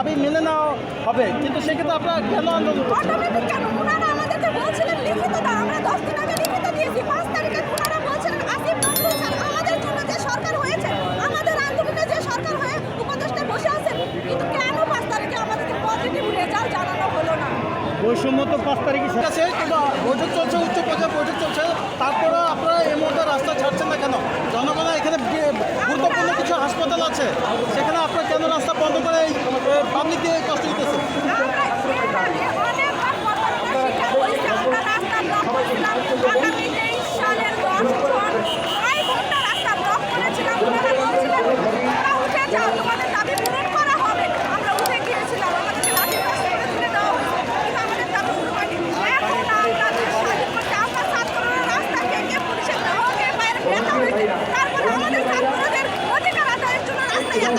দাবি মেনে নেওয়া হবে। কিন্তু সেক্ষেত্রে আপনারা কেন আন্দোলন অটোমেটিক কেন? ওনারা আমাদেরকে বলছিলেন লিখিত দাও আমরা দশ দিন আগে লিখিত দিয়েছি পাঁচ তারিখে ওনারা বলছিলেন আসিফ নজরুল স্যার আমাদের জন্য যে সরকার হয়েছে আমাদের আন্দোলনে যে সরকার হয়ে উপদেষ্টা বসে আছেন কিন্তু কেন পাঁচ তারিখে আমাদেরকে পজিটিভ রেজাল্ট জানানো হলো না? বৈষম্য তো পাঁচ তারিখে শেষ আছে কিন্তু বৈঠক চলছে উচ্চ পর্যায়ে বৈঠক চলছে তারপরেও আপনারা এই মুহূর্তে রাস্তা ছাড়ছেন না কেন জনগণের এখানে বি- গুরুত্বপূর্ণ কিছু হাসপাতাল আছে সেখানে আপনারা কেন রাস্তা বন্ধ করে এই পাবলিক দিয়ে কষ্ট দিতেছেন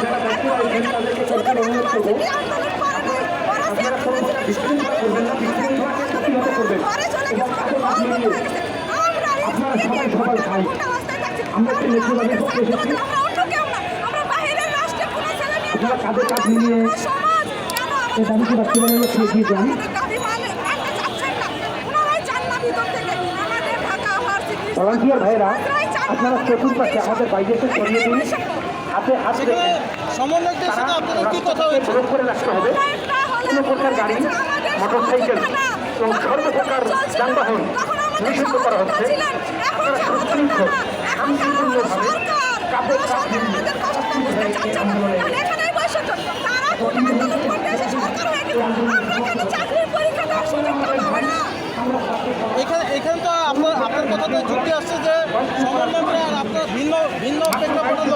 না। আমরা বাহিরের রাষ্ট্রের কোনো ছেলে মেয়ে না। আমরা ছাত্র সমাজ। কেন আমাদের ছাত্রদের আমাদের দাবি মানতে চাচ্ছেন না? ওনারাই চান না ভিতর থেকে। আমাদের ঢাকা ভার্সিটির ভলান্টিয়ার ভাইরা আপনারা চতুর্পাশে আমাদের সরিয়ে দিন সেখানে রেখে সমন্বয়কদের সাথে আপনাদের কি কথা হয়েছে? করে রাখতে হবে। কোনো প্রকার গাড়ি মোটরসাইকেল এবং সর্বপ্রকার যানবাহন নিষিদ্ধ করা হচ্ছে। আপনারা সুশৃঙ্খল শান্তিপূর্ণভাবে কাপড় কাপ মিলিয়ে এখানে এখানে তো আপনার আপনার কথাতে যুক্তি আসছে যে সমন্বয়করা আর আপনার ভিন্ন ভিন্ন প্রেক্ষাপটের